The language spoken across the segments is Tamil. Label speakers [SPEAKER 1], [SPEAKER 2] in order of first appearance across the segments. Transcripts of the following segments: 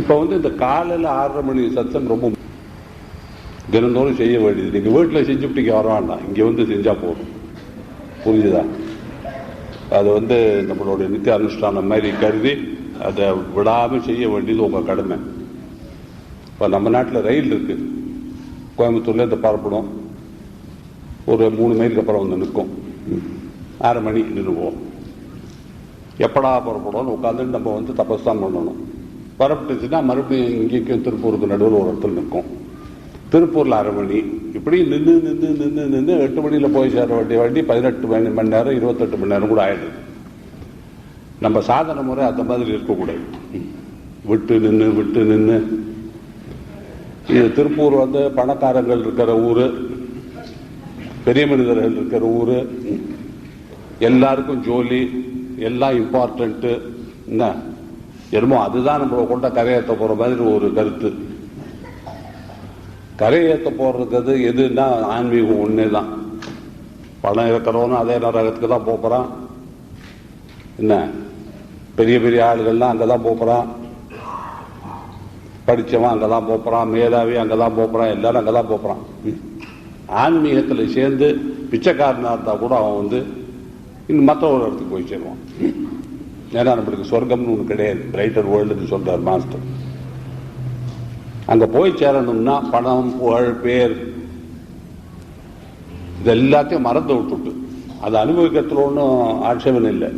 [SPEAKER 1] இப்போ வந்து இந்த காலையில் ஆறரை மணி சத்தம் ரொம்ப தினந்தோறும் செய்ய வேண்டியது. நீங்கள் வீட்டில் செஞ்சுட்டு வர வேண்டாம். இங்கே வந்து செஞ்சால் போதும். புரிஞ்சுதா? அது வந்து நம்மளுடைய நித்திய அனுஷ்டானம் மாதிரி கருதி அதை விடாமல் செய்ய வேண்டியது உங்கள் கடமை. இப்போ நம்ம நாட்டில் ரயில் இருக்கு. கோயம்புத்தூர்லேருந்து புறப்படும் ஒரு மூணு மைலுக்கு அப்புறம் வந்து நிற்கும். ஆறு மணி நின்றுவோம். எப்படா புறப்படணும்னு உட்காந்துட்டு நம்ம வந்து தபஸ்தான் பண்ணணும். புறப்பட்டுச்சுன்னா மறுபடியும் இங்கேயும் திருப்பூருக்கு நடுவில் ஒரு இடத்துல நிற்கும். திருப்பூரில் அரை மணி. இப்படி நின்று நின்று நின்று நின்று எட்டு மணியில் போய் சேர வேண்டிய வண்டி பதினெட்டு மணி மணி நேரம் இருபத்தெட்டு மணி நேரம் கூட ஆயிடுது. நம்ம சாதன முறை அந்த மாதிரி இருக்கக்கூடாது. விட்டு நின்று விட்டு நின்று இது திருப்பூர் வந்து பணக்காரங்கள் இருக்கிற ஊர் பெரிய மனிதர்கள் இருக்கிற ஊர் எல்லாருக்கும் ஜோலி எல்லாம் இம்பார்ட்டன்ட்டு என்ன? என்னமோ அதுதான் நம்மளை கொண்ட கரையேற்ற போகிற மாதிரி ஒரு கருத்து. கரையேற்ற போடுறது எதுன்னா ஆன்மீகம் ஒன்றே தான் பணம் இருக்கிறவனும் அதே நரகத்துக்கு தான் போகிறான் என்ன? பெரிய பெரிய ஆளுகள்லாம் அங்கே தான் போகிறான் படித்தவன் அங்கே தான் போகிறான் மேதாவி அங்கே தான் போகிறான் எல்லாரும் அங்கே தான் போகிறான் ஆன்மீகத்தில் சேர்ந்து பிச்சைக்காரனாக இருந்தால் கூட அவன் வந்து இன்னும் மற்ற ஒரு இடத்துக்கு போய் சேருவான். ஏன்னா நம்மளுக்கு சொர்க்கம்னு ஒன்று கிடையாது. பிரைட்டர் வேர்ல்டுன்னு சொல்கிறார் மாஸ்டர் அங்கே போய் சேரணும்னா பணம் புகழ் பேர் இது எல்லாத்தையும் மறந்து விட்டுட்டு. அதை அனுபவிக்கிறதுல ஒன்றும் ஆட்சேபம் இல்லை.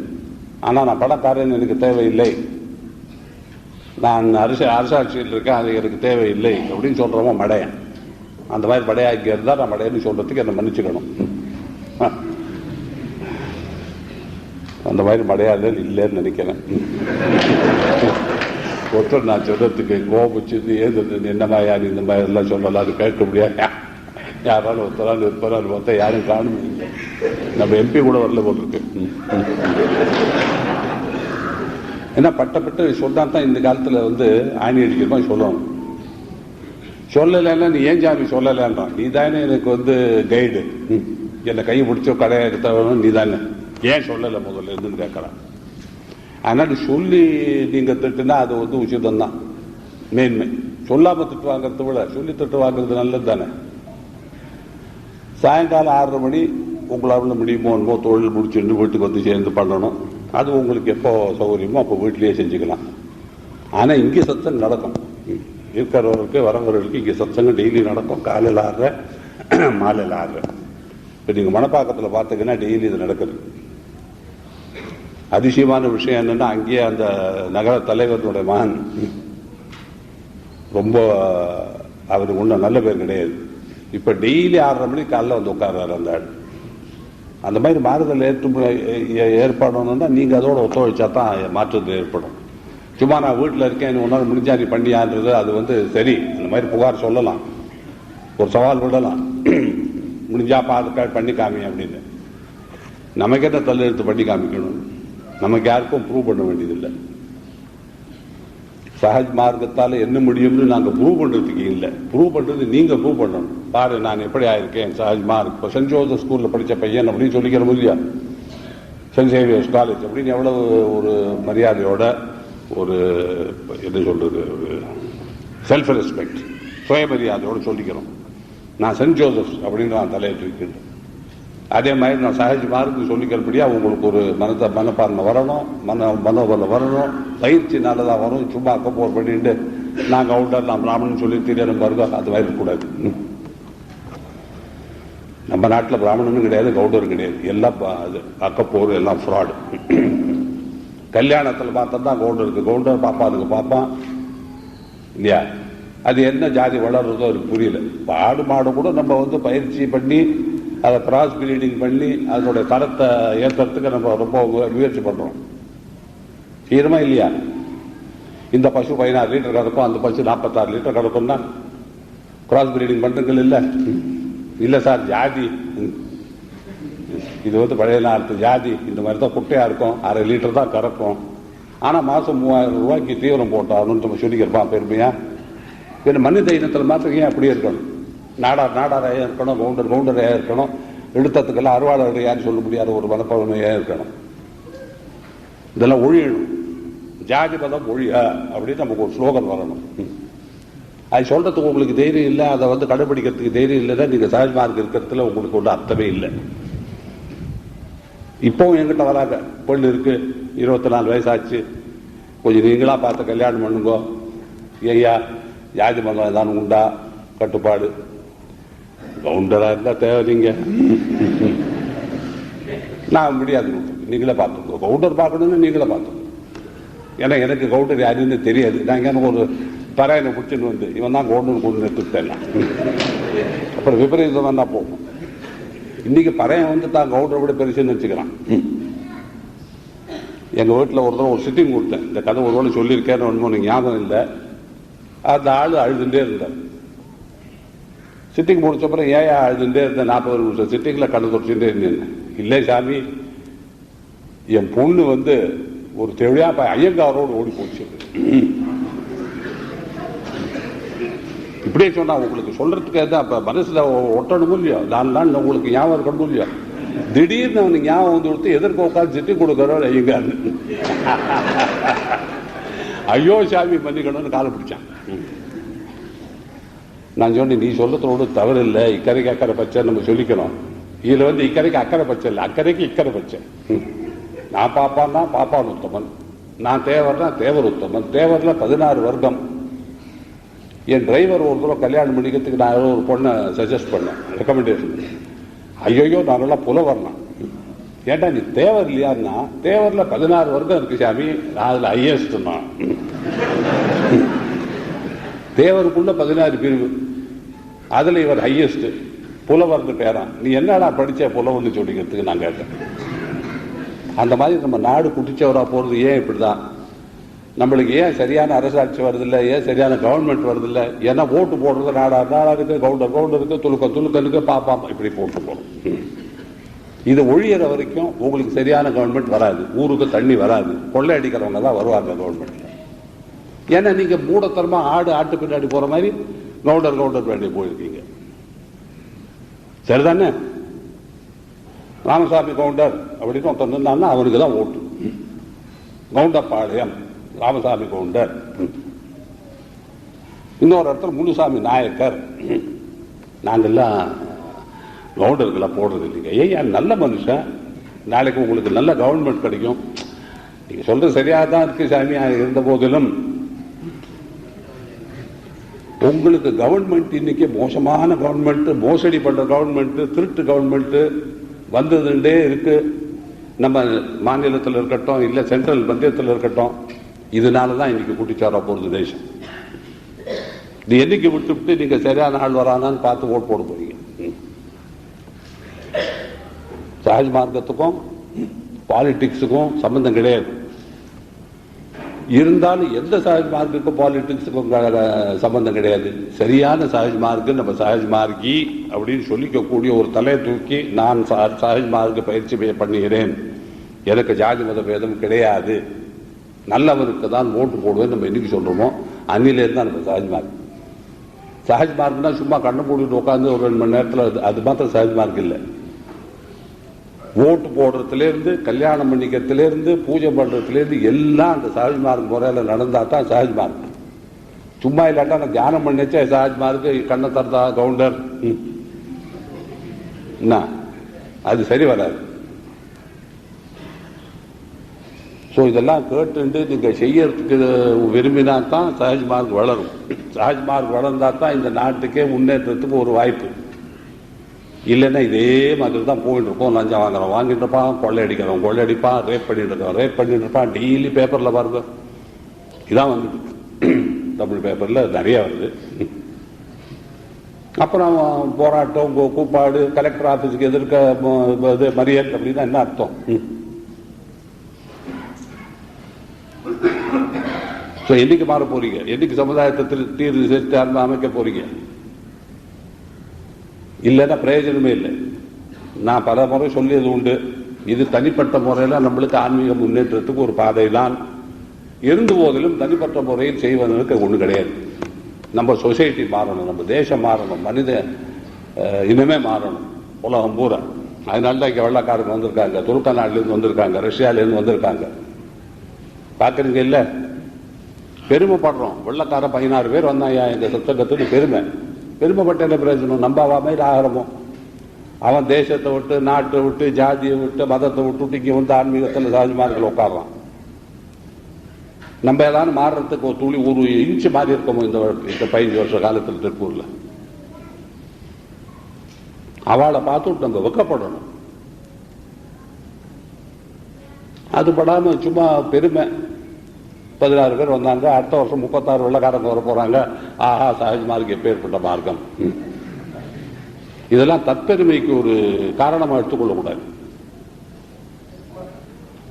[SPEAKER 1] ஆனால் நான் பணக்காரன் எனக்கு தேவையில்லை. நான் அரசு அரசாட்சியில் இருக்கேன் அது எனக்கு தேவையில்லை அப்படின்னு சொல்கிறவன் மடையன். அந்த மாதிரி மடையாக்கி இருந்தால் நான் மடையன்னு சொல்கிறதுக்கு என்னை மன்னிச்சுக்கணும். அந்த மாதிரி மடையாளர் இல்லைன்னு நினைக்கிறேன். ஒருத்தர் நான் சொல்றதுக்கு கோபிச்சு ஏது என்ன மாதிரி இந்த மாதிரி எல்லாம் சொல்லலாம் அது கேட்க முடியாது. யாராலும் ஒருத்தரால் இருப்பாரால் பார்த்தா யாரும் காணும் இல்லை. நம்ம எம்பி கூட வரல போட்டிருக்கு ஏன்னா பட்டப்பட்டு சொன்னா தான் இந்த காலத்தில் வந்து ஆணி அடிக்கிற மாதிரி சொல்லணும். சொல்லலைன்னா நீ ஏன் ஜாமி சொல்லலைன்றான்? நீ தானே எனக்கு வந்து கைடு என்னை கை பிடிச்சோ கடையை எடுத்தவனும் நீ தானே ஏன் சொல்லலை முதல்ல இருந்துன்னு கேட்கலாம் அதனால சொல்லி நீங்க திட்டுனா அது வந்து உச்சிதம் தான் மேன்மை. சொல்லாம திட்டு வாங்குறத விட சொல்லி திட்டு வாங்குறது நல்லது தானே? சாயங்காலம் ஆறரை மணி உங்களால் முடியுமோ என்னமோ தொழில் முடிச்சுட்டு வீட்டுக்கு வந்து சேர்ந்து பண்ணணும். அது உங்களுக்கு எப்போ சௌகரியமோ அப்போ வீட்டிலேயே செஞ்சுக்கலாம். ஆனால் இங்கே சத்தம் நடக்கும். இருக்கிறவர்களுக்கு வரவர்களுக்கு இங்கே சத்தங்கம் டெய்லி நடக்கும். காலையில் ஆடுற மாலையில் ஆடுற இப்போ நீங்கள் மணப்பாக்கத்தில் பார்த்தீங்கன்னா டெய்லி இது நடக்குது. அதிசயமான விஷயம் என்னன்னா அங்கேயே அந்த நகர தலைவர்களுடைய மகன் ரொம்ப அவருக்கு ஒன்றும் நல்ல பேர் கிடையாது. இப்போ டெய்லி ஆறரை மணிக்கு காலைல வந்து உட்கார்றாரு அந்த ஆள். அந்த மாதிரி மாறுதல் ஏற்று ஏற்படணும்னா நீங்கள் அதோட ஒத்துழைச்சா தான் மாற்றத்தில் ஏற்படும். சும்மா நான் வீட்டில் இருக்கேன் ஒன்றால் முடிஞ்சா நீ பண்ணியான்றது அது வந்து சரி. அந்த மாதிரி புகார் சொல்லலாம். ஒரு சவால் விடலாம். முடிஞ்சா பார்த்து பண்ணி காமி அப்படின்னு. நமக்கே தான் தள்ளெழுத்து பண்ணி காமிக்கணும். நமக்கு யாருக்கும் ப்ரூவ் பண்ண வேண்டியதில்லை. சஹஜ் மார்க்கத்தால் என்ன முடியும்னு நாங்கள் ப்ரூவ் பண்ணுறதுக்கு இல்லை. ப்ரூவ் பண்ணுறது நீங்கள் ப்ரூவ் பண்ணணும். பாரு நான் எப்படி ஆயிருக்கேன்? சஹஜ் மார்க். இப்போ சென்ட் ஜோசப் ஸ்கூலில் படித்த பையன் அப்படின்னு சொல்லிக்கிற இல்லையா? சென்ட் சேவியர்ஸ் காலேஜ் அப்படின்னு எவ்வளவு ஒரு மரியாதையோட ஒரு என்ன சொல்கிறது ஒரு செல்ஃப் ரெஸ்பெக்ட் சுயமரியாதையோடு சொல்லிக்கிறோம். நான் சென்ட் ஜோசப் அப்படின்னு நான் தலையிட்டிருக்கின்றேன் அதே மாதிரி நான் சஹஜ் மார்க்கு சொல்லிக்கிறபடியா உங்களுக்கு ஒரு மனத்தை மனப்பான்மை வரணும் மன மனோபலம் வரணும் பயிற்சி நல்லதாக வரும் சும்மா அக்கப்போர் பண்ணிட்டு நான் கவுண்டர் நான் பிராமணன் சொல்லி தெரியணும் பாருங்க அது மாதிரி நம்ம நாட்டில் பிராமணனும் கிடையாது கவுண்டரும் கிடையாது. எல்லாம் அது அக்கப்போர் எல்லாம் ஃப்ராடு கல்யாணத்தில் பார்த்தா தான் கவுண்டர் இருக்கு. கவுண்டர் பாப்பாதுக்கு பார்ப்பான் இல்லையா? அது என்ன ஜாதி வளர்றதோ அதுக்கு புரியல. ஆடு மாடு கூட நம்ம வந்து பயிற்சி பண்ணி அதை கிராஸ் பிரீடிங் பண்ணி அதனுடைய தரத்தை ஏற்றுறதுக்கு நம்ம ரொம்ப முயற்சி பண்ணுறோம் செய்யணுமா இல்லையா? இந்த பசு பதினாறு லிட்டர் கிடக்கும் அந்த பசு நாற்பத்தாறு லிட்டர் கிடக்கும்னா கிராஸ் பிரீடிங் பண்ணுறீங்க இல்லை. இல்லை சார் ஜாதி. இது வந்து பழைய நாட்டு ஜாதி. இந்த மாதிரி தான் குட்டையாக இருக்கும். அரை லிட்டர் தான் கறக்கும். ஆனால் மாதம் மூவாயிரம் ரூபாய்க்கு தீவிரம் போட்டாலும் நம்ம சொல்லிக்கிறப்பான் பெருமையா பின்ன மனித இனத்தில் மாத்திரம் ஏன் அப்படியே இருக்கணும்? நாடார் நாடாராக இருக்கணும் கவுண்டர் கவுண்டரையாக இருக்கணும். எழுத்தத்துக்கெல்லாம் அறுவாளரையான்னு சொல்ல முடியாத ஒரு மனப்பான்மையாக இருக்கணும். இதெல்லாம் ஒழியணும். ஜாதி மதம் ஒழிய அப்படின்னு நமக்கு ஒரு ஸ்லோகன் வரணும். அது சொல்றதுக்கு உங்களுக்கு தைரியம் இல்லை அதை வந்து கடைபிடிக்கிறதுக்கு தைரியம் இல்லைன்னா நீங்க சகஜ மார்க் இருக்கிறதுல உங்களுக்கு ஒன்றும் அர்த்தமே இல்லை. இப்போவும் என்கிட்ட வராங்க பொண்ணு இருக்கு இருபத்தி நாலு வயசாச்சு. கொஞ்சம் நீங்களா பார்த்து கல்யாணம் பண்ணுங்க. ஐயா ஜாதி மதம் ஏதாவது உண்டா? கட்டுப்பாடு. கவுண்டரா இருந்தா தேவை நீங்க நான் முடியாது. நீங்களே பார்த்துக்கோ. கவுண்டர் பார்க்கணும்னு நீங்களே பார்த்துக்கோ. ஏன்னா எனக்கு கவுண்டர் யாருன்னு தெரியாது. நான் எனக்கு ஒரு பறையனை பிடிச்சின்னு வந்து இவன் தான் கவுண்டர் கொண்டு நிறுத்திட்டேன் அப்புறம் விபரீதம் தான் போகும் இன்னைக்கு பறையன் வந்து தான் கவுண்டரை விட பெருசுன்னு வச்சுக்கிறான் எங்க வீட்டில் ஒரு தடவை ஒரு சிட்டிங் கொடுத்தேன். இந்த கதை ஒரு வேளை சொல்லியிருக்கேன்னு ஒன்றும் ஞாபகம் இல்லை. அந்த ஆள் அழுதுகிட்டே இருந்தார். சிட்டிங் முடிச்ச அப்புறம் ஏன் அழுதுண்டே இருந்தேன் நாற்பது நிமிஷம் சிட்டிங்கில் கண்ணு தொடச்சுட்டே இருந்தேன் இல்லை சாமி. என் பொண்ணு வந்து ஒரு தெளிவா ஐயங்காரோடு ஓடி போச்சு. இப்படியே சொன்னா உங்களுக்கு சொல்றதுக்கு தான் மனசுல ஒட்டணும் இல்லையோ? நான் தான் உங்களுக்கு ஞாபகம் இருக்கணும் இல்லையோ? திடீர்னு அவனுக்கு ஞாபகம் வந்து கொடுத்து எதிர்க்க உட்காந்து சிட்டி கொடுக்கறோம் ஐயங்காரு. ஐயோ சாமி பண்ணிக்கணும்னு காலை பிடிச்சான். நான் சொன்னேன் நீ சொல்றதோடு தவறு இல்லை. இக்கரைக்கு அக்கறை பச்சை நம்ம சொல்லிக்கணும். இதுல வந்து இக்கரைக்கு அக்கறை பச்சை இல்லை. அக்கறைக்கு இக்கரை பச்சை. நான் நான் பாப்பான்னா பாப்பான் உத்தமன். நான் தேவர்னா தேவர் உத்தமன். தேவர்ல பதினாறு வர்க்கம். என் டிரைவர் ஒரு தூரம் கல்யாணம் பண்ணிக்கிறதுக்கு நான் ஒரு பொண்ணை சஜஸ்ட் பண்ணேன். ரெக்கமெண்டேஷன் ஐயோ நாங்கெல்லாம் புலவர்னா. ஏண்டா நீ தேவர் இல்லையான்னா தேவர்ல பதினாறு வர்க்கம் இருக்கு சாமி. நான் அதுல ஹையஸ்ட் தேவருக்குள்ள பதினாறு பிரிவு அதுல இவர் ஹையஸ்ட் புலவர்னு பேரான் நீ என்னடா படிச்ச புலவர்னு சொல்லிக்கிறதுக்கு நான் கேட்டேன். அந்த மாதிரி நம்ம நாடு குட்டிச்சவராக போறது ஏன் இப்படிதான்? நம்மளுக்கு ஏன் சரியான அரசாட்சி வருதில்ல? ஏன் சரியான கவர்மெண்ட் வருதில்ல? ஏன்னா ஓட்டு போடுறது நாடா நாடா இருக்கு கவுண்டர் கவுண்டர் இருக்கு துலுக்க துலுக்கனுக்கு பாப்பா இப்படி போட்டு போறோம் இது ஒழியிற வரைக்கும் உங்களுக்கு சரியான கவர்மெண்ட் வராது. ஊருக்கு தண்ணி வராது. கொள்ளை அடிக்கிறவங்க தான் வருவாங்க கவர்மெண்ட் ஏன்னா நீங்க மூடத்தனமா ஆடு ஆட்டு பின்னாடி போற மாதிரி கவுண்டர் கவுண்டர் வேண்டிய போயிருக்கீங்க. சரிதானே? ராமசாமி கவுண்டர் அப்படின்னு ஒருத்தர் இருந்தான்னா அவனுக்கு தான் ஓட்டு. கவுண்டப்பாளையம் ராமசாமி கவுண்டர். இன்னொரு இடத்துல முனுசாமி நாயக்கர். நாங்கெல்லாம் கவுண்டருக்கெல்லாம் போடுறது இல்லைங்க. ஏன் நல்ல மனுஷன்? நாளைக்கு உங்களுக்கு நல்ல கவர்மெண்ட் கிடைக்கும். நீங்க சொல்றது சரியாக தான் இருக்கு சாமி. இருந்த போதிலும் உங்களுக்கு கவர்மெண்ட் இன்னைக்கு மோசமான கவர்மெண்ட் மோசடி பண்ற கவர்மெண்ட் திருட்டு கவர்மெண்ட் வந்ததுண்டே இருக்கு. நம்ம மாநிலத்தில் இருக்கட்டும் இல்ல சென்ட்ரல் மத்தியத்தில் இருக்கட்டும் இதனால தான் இன்னைக்கு குட்டிச்சாரா போறது தேசம். இது என்னைக்கு விட்டு விட்டு நீங்க சரியான ஆள் வரானான்னு பார்த்து ஓட் போட போறீங்க. ம். சஹஜ் மார்க்கத்துக்கும் பாலிடிக்ஸுக்கும் சம்பந்தம் கிடையாது. இருந்தாலும் எந்த சஹஜ் மார்க்குக்கும் பாலிடிக்ஸுக்கும் சம்பந்தம் கிடையாது. சரியான சஹஜ் மார்க்கு நம்ம சஹஜ் மார்க்கி அப்படின்னு சொல்லிக்கக்கூடிய ஒரு தலையை தூக்கி நான் ச- சஹஜ் மார்க்கு பயிற்சி பண்ணுகிறேன். எனக்கு ஜாதி மத பேதம் கிடையாது. நல்லவனுக்கு தான் ஓட்டு போடுவேன் நம்ம என்னைக்கு சொல்றோமோ அன்னிலேருந்து தான் நம்ம சஹஜ் மார்க். சஹஜ் மார்க்னா சும்மா கண்ணை மூடிட்டு உட்காந்து ஒரு ரெண்டு மணி நேரத்தில் அது- அது மாத்திரம் சஹஜ் மார்க் இல்லை. ஓட்டு போடுறதுலேருந்து கல்யாணம் பண்ணிக்கிறதுலேருந்து பூஜை பண்ணுறதுலேருந்து எல்லாம் அந்த சஹஜ் முறையில் நடந்தால் நடந்தா தான் சஹஜ்மார்க் சும்மா இல்லாட்டா நான் தியானம் பண்ணிச்சே சகஜ்மார்க் கண்ணை தரதா கவுண்டர்? ம். என்ன? அது சரி வராது. ஸோ இதெல்லாம் கேட்டுண்டு நீங்கள் செய்யறதுக்கு விரும்பினா தான் சஹஜ் மார்க் வளரும். சஹஜ் மார்க் வளர்ந்தா தான் இந்த நாட்டுக்கே முன்னேற்றத்துக்கு ஒரு வாய்ப்பு. இல்லைன்னா இதே மாதிரி தான் போயிட்டு இருப்போம் லஞ்சம் வாங்குறோம் வாங்கிட்டு இருப்பான் கொள்ளை அடிக்கிறோம் கொள்ளை அடிப்பான் ரேப் பண்ணிட்டு இருக்கான் ரேப் பண்ணிட்டு இருப்பான். டெய்லி பேப்பர்ல பாருங்க. இதான் வந்துட்டு தமிழ் பேப்பர்ல நிறைய வருது. அப்புறம் போராட்டம் கூப்பாடு கலெக்டர் ஆபீஸுக்கு எதிர்க்க இது மறியல் அப்படின்னா என்ன அர்த்தம்? ஸோ என்னைக்கு மாற போறீங்க? என்னைக்கு சமுதாயத்தை திரு- தீர்வு சேர்த்து அமைக்க போறீங்க? இல்லைன்னா பிரயோஜனமே இல்லை. நான் பல முறை சொல்லியது உண்டு. இது தனிப்பட்ட முறையில் நம்மளுக்கு ஆன்மீக முன்னேற்றத்துக்கு ஒரு பாதை தான் இருந்த போதிலும் தனிப்பட்ட முறையில் செய்வதற்கு ஒன்று கிடையாது. நம்ம சொசைட்டி மாறணும் நம்ம தேசம் மாறணும் மனித இனமே மாறணும் உலகம் பூரா. அதனால தான் இங்கே வெள்ளக்காரங்க வந்திருக்காங்க துருக்க நாட்டிலேருந்து வந்திருக்காங்க ரஷ்யாலேருந்து வந்திருக்காங்க. பார்க்குறீங்க இல்லை? பெருமைப்படுறோம். வெள்ளக்கார பதினாறு பேர் வந்தாயா எங்கள் சத்தங்கத்துக்கு பெருமை? பெருமைப்பட்ட என்ன பிரயோஜனம் நம்பாவா மாதிரி ஆகிறமோ? அவன் தேசத்தை விட்டு நாட்டை விட்டு ஜாதியை விட்டு மதத்தை விட்டு இங்கே வந்து ஆன்மீகத்தில் சாதிமார்கள் உட்காடுறான் நம்ம ஏதாவது மாறுறதுக்கு ஒரு துளி ஒரு இன்ச்சு மாறி இருக்கோமோ இந்த இந்த பதினஞ்சு வருஷ காலத்தில் திருப்பூர்ல. அவளை பார்த்துட்டு நம்ம வெக்கப்படணும். அது படாம சும்மா பெருமை. பதினாறு பேர் வந்தாங்க. அடுத்த வருஷம் முப்பத்தாறு வெள்ளக்காரங்க வர போறாங்க. ஆஹா சஹஜ் மார்க் எப்பேற்பட்ட மார்க்கம்? இதெல்லாம் தற்பெருமைக்கு ஒரு காரணமா எடுத்துக்கொள்ளக்கூடாது.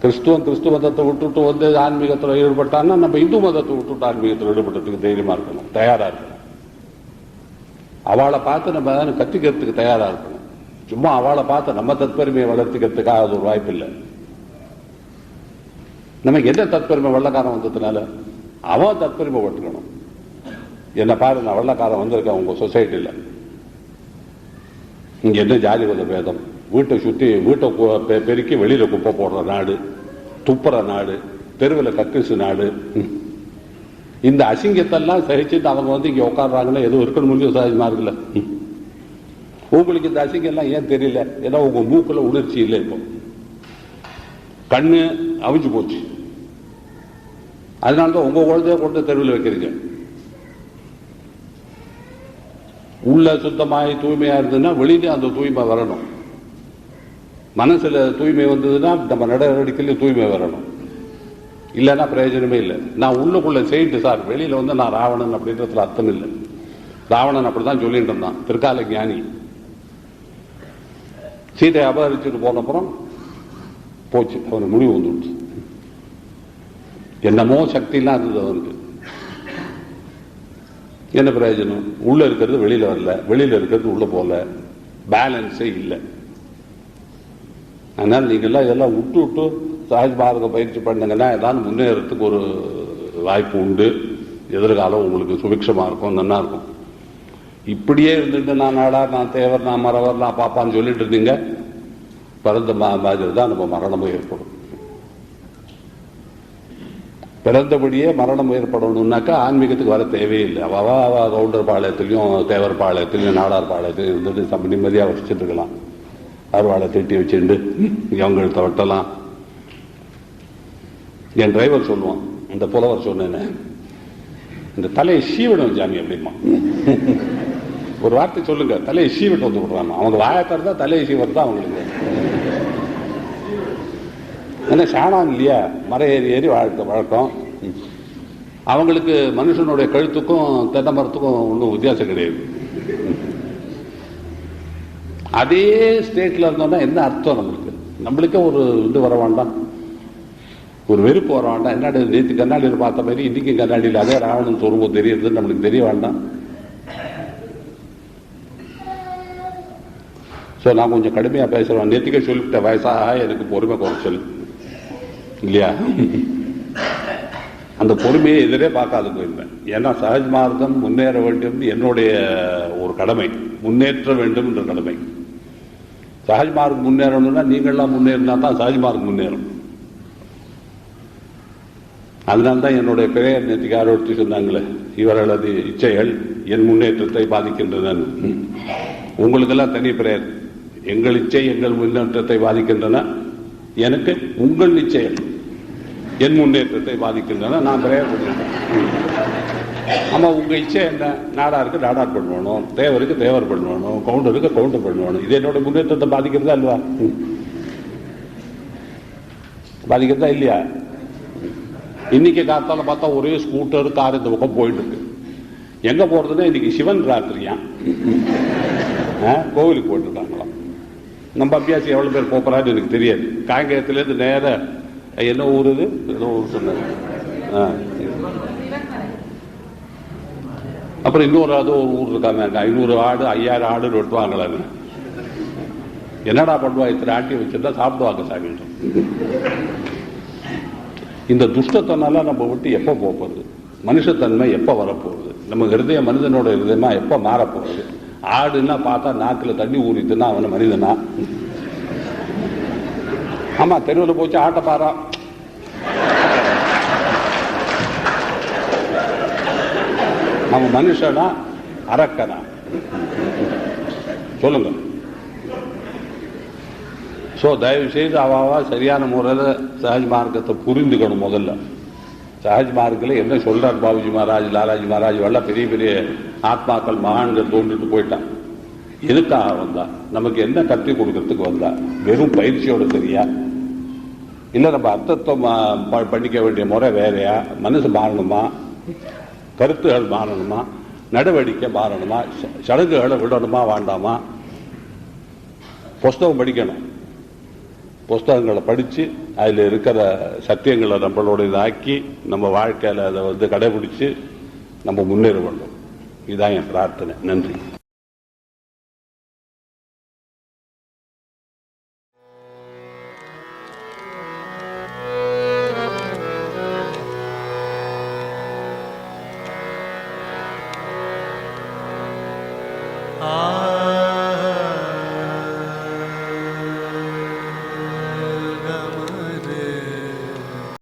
[SPEAKER 1] கிறிஸ்துவன் கிறிஸ்துவ மதத்தை விட்டுட்டு வந்து ஆன்மீகத்தில் ஈடுபட்டான்னா நம்ம இந்து மதத்தை விட்டுட்டு ஆன்மீகத்தில் ஈடுபட்டதுக்கு தைரியமா இருக்கணும். தயாரா இருக்கணும். அவளை பார்த்து நம்ம கத்திக்கிறதுக்கு தயாரா இருக்கணும். சும்மா அவளை பார்த்து நம்ம தற்பெருமையை வளர்த்துக்கிறதுக்காக அது ஒரு வாய்ப்பு இல்லை நமக்கு என்ன தற்பெருமை வெள்ளக்காரன் வந்ததுனால? அவன் தற்பெருமை பட்டுக்கணும் என்ன பாரு நான் வெள்ளக்காரன் வந்திருக்கேன் உங்க சொசைட்டியில் இங்க என்ன ஜாதி வந்த பேதம்? வீட்டை சுத்தி வீட்டை பெருக்கி வெளியில குப்பை போடுற நாடு துப்புற நாடு தெருவில் கக்கிசு நாடு. இந்த அசிங்கத்தெல்லாம் சகிச்சுட்டு அவங்க வந்து இங்க உட்காடுறாங்கன்னா எதுவும் இருக்கணும் முடியும் சாதிமா இருக்குல்ல? உங்களுக்கு இந்த அசிங்கம் எல்லாம் ஏன் தெரியல? ஏன்னா உங்க மூக்குல உணர்ச்சி இல்லை இப்போ. கண்ணு அவிஞ்சு போச்சு. அதனால தான் உங்க குழந்தைய கொண்டு தெருவில் வைக்கிறீங்க. உள்ள சுத்தமாய் தூய்மையா இருந்ததுன்னா வெளியில அந்த தூய்மை வரணும். மனசுல தூய்மை வந்ததுன்னா நம்ம நடவடிக்கையில தூய்மை வரணும். இல்லைன்னா பிரயோஜனமே இல்லை. நான் உள்ளுக்குள்ள செய்யிட்டு சார் வெளியில வந்து நான் ராவணன் அப்படின்றதுல அர்த்தம் இல்லை. ராவணன் அப்படிதான் சொல்லிட்டு இருந்தான். திருக்கால ஞானி. சீதை அபகரிச்சுட்டு போன அப்புறம் போச்சு. அவர் முடிவு வந்துடுச்சு. என்னமோ சக்திலாம் இருந்தது அவனுக்கு என்ன பிரயோஜனம்? உள்ள இருக்கிறது வெளியில வரல. வெளியில இருக்கிறது உள்ள போல பேலன்ஸே இல்லை. அதனால நீங்கெல்லாம் இதெல்லாம் விட்டு விட்டு சஹஜ் பாரத பயிற்சி பண்ணுங்கன்னா ஏதாவது முன்னேறத்துக்கு ஒரு வாய்ப்பு உண்டு. எதிர்காலம் உங்களுக்கு சுபிக்ஷமா இருக்கும் நல்லா இருக்கும். இப்படியே இருந்துட்டு நான் நாடா நான் தேவர் நான் மரவர் நான் பாப்பான்னு சொல்லிட்டு இருந்தீங்க. பிறந்த மா- மாதிரி தான் நம்ம மரணமும் ஏற்படும். பிறந்தபடியே மரணம் ஏற்படணும்னாக்கா ஆன்மீகத்துக்கு வர தேவையில்லை. அவ அவ கவுண்டர் பாளையத்திலையும் தேவர் பாளையத்திலையும் நாடார் பாளையத்திலையும் இருந்துட்டு நம்ம நிம்மதியாக வச்சுட்டு இருக்கலாம். அருவாளை திட்டி வச்சுட்டு இவங்கள்ட்ட வெட்டலாம். என் டிரைவர் சொல்லுவான் இந்த புலவர் சொன்னேன்னு இந்த தலையை சீவிடும் ஜாமி அப்படிமா ஒரு வார்த்தை சொல்லுங்க. தலையை சீவிட்டு வந்து விடுறாங்க அவங்க வாயை தான் தலையை சீவது வருதா அவங்களுக்கு? ஏன்னா சாணம் இல்லையா? மர ஏறி ஏறி வாழ்க்கை வழக்கம். அவங்களுக்கு மனுஷனுடைய கழுத்துக்கும் தென்னை மரத்துக்கும் ஒன்றும் வித்தியாசம் கிடையாது. அதே ஸ்டேட்ல இருந்தோம்னா என்ன அர்த்தம் நம்மளுக்கு? நம்மளுக்கே ஒரு இது வர வேண்டாம். ஒரு வெறுப்பு வர வேண்டாம். என்னடா நேற்று கண்ணாடியில் பார்த்த மாதிரி இன்னைக்கு கண்ணாடியில் அதே ராவணன் சொரும்பு தெரியுதுன்னு நம்மளுக்கு தெரிய வேண்டாம். ஸோ நான் கொஞ்சம் கடுமையாக பேசுகிறேன் நேற்றுக்கே சொல்லிட்ட வயசாக எனக்கு பொறுமை குறைச்சல். இல்லையா? அந்த பொறுமையை எதிரே பார்க்காது போயிருப்பேன் ஏன்னா சஹஜ் மார்க்கம் முன்னேற வேண்டும் என்னுடைய ஒரு கடமை. முன்னேற்ற வேண்டும் என்ற கடமை. சஹஜ் மார்க் முன்னேறணும்னா நீங்கள்லாம் முன்னேறினா தான் சஹஜ் மார்க் முன்னேறும். அதனால தான் என்னுடைய பெயர் நேற்றுக்கு யாரோ எடுத்து சொன்னாங்களே இவர்களது இச்சைகள் என் முன்னேற்றத்தை பாதிக்கின்றன. உங்களுக்கெல்லாம் தனி பிரேயர் எங்கள் இச்சை எங்கள் முன்னேற்றத்தை பாதிக்கின்றன. எனக்கு உங்கள் நிச்சயம். என் முன்னேற்றத்தை பாதிக்கின்றன. நான் பெயர் பண்ணிட்டேன் ஆமா உங்க இச்சை என்ன? நாடாருக்கு நாடார் பண்ணணும் தேவருக்கு தேவர் பண்ணணும் கவுண்டருக்கு கவுண்டர் பண்ணணும் இது என்னோட முன்னேற்றத்தை பாதிக்கிறதா அல்லவா ம். பாதிக்கிறதா இல்லையா? இன்னைக்கு காத்தால பார்த்தா ஒரே ஸ்கூட்டர் கார் இந்த பக்கம் போயிட்டு இருக்கு எங்க போறதுன்னா இன்னைக்கு சிவன் ராத்திரியா? ஆ, கோவிலுக்கு போட்டுருக்காங்களாம் நம்ம அபியாசி எவ்வளவு பேர் போறான்னு எனக்கு தெரியாது. காங்கேயத்திலேருந்து நேர என்ன ஊர் இது? ஏதோ ஊர் சொன்னாங்க ஆ. அப்புறம் இன்னொரு அது ஒரு ஊர் இருக்காங்க ஐநூறு ஆடு ஐயாயிரம் ஆடு வெட்டுவாங்களான்னு என்னடா பண்ணுவா? இத்தனை ஆட்டி வச்சிருந்தா சாப்பிடுவாங்க சாமிட்டு இந்த துஷ்டத்தனால நம்ம விட்டு எப்போ போகிறது மனுஷத்தன்மை எப்போ வரப்போகுது? நம்ம ஹிருதய மனிதனோட ஹிருதயமா எப்போ மாறப்போகுது? ஆடுன்னா பார்த்தா நாக்கில் தண்ணி ஊறிட்டுன்னா அவன மனிதனா. ஆமாம் தெருவில் போச்சு ஆட்டை பாரா. நம்ம மனுஷனா அரக்கனா. சொல்லுங்க. ஸோ தயவு செய்து அவாவா சரியான முறையில் சகஜ மார்க்கத்தை புரிந்துக்கணும் முதல்ல. சஹஜ் மார்க்கில் என்ன சொல்றார் பாபுஜி மகாராஜ் லாலாஜி மகாராஜ் எல்லாம் பெரிய பெரிய ஆத்மாக்கள் மகான்கள் தோன்றிட்டு போயிட்டான். எதுக்காக வந்தா? நமக்கு என்ன கற்றுக் கொடுக்கறதுக்கு வந்தா? வெறும் பயிற்சியோட சரியா இல்லை நம்ம அர்த்தத்தை ப- பண்ணிக்க வேண்டிய முறை வேறையா? மனசு மாறணுமா? கருத்துகள் மாறணுமா? நடவடிக்கை மாறணுமா? ச- சடங்குகளை விடணுமா வேண்டாமா? புஸ்தகம் படிக்கணும். புஸ்தகங்களை படித்து அதில் இருக்கிற சத்தியங்களை நம்மளோட இதாக்கி நம்ம வாழ்க்கையில் அதை வந்து கடைபிடிச்சு நம்ம முன்னேற வேண்டும். இதுதான் என் பிரார்த்தனை. நன்றி.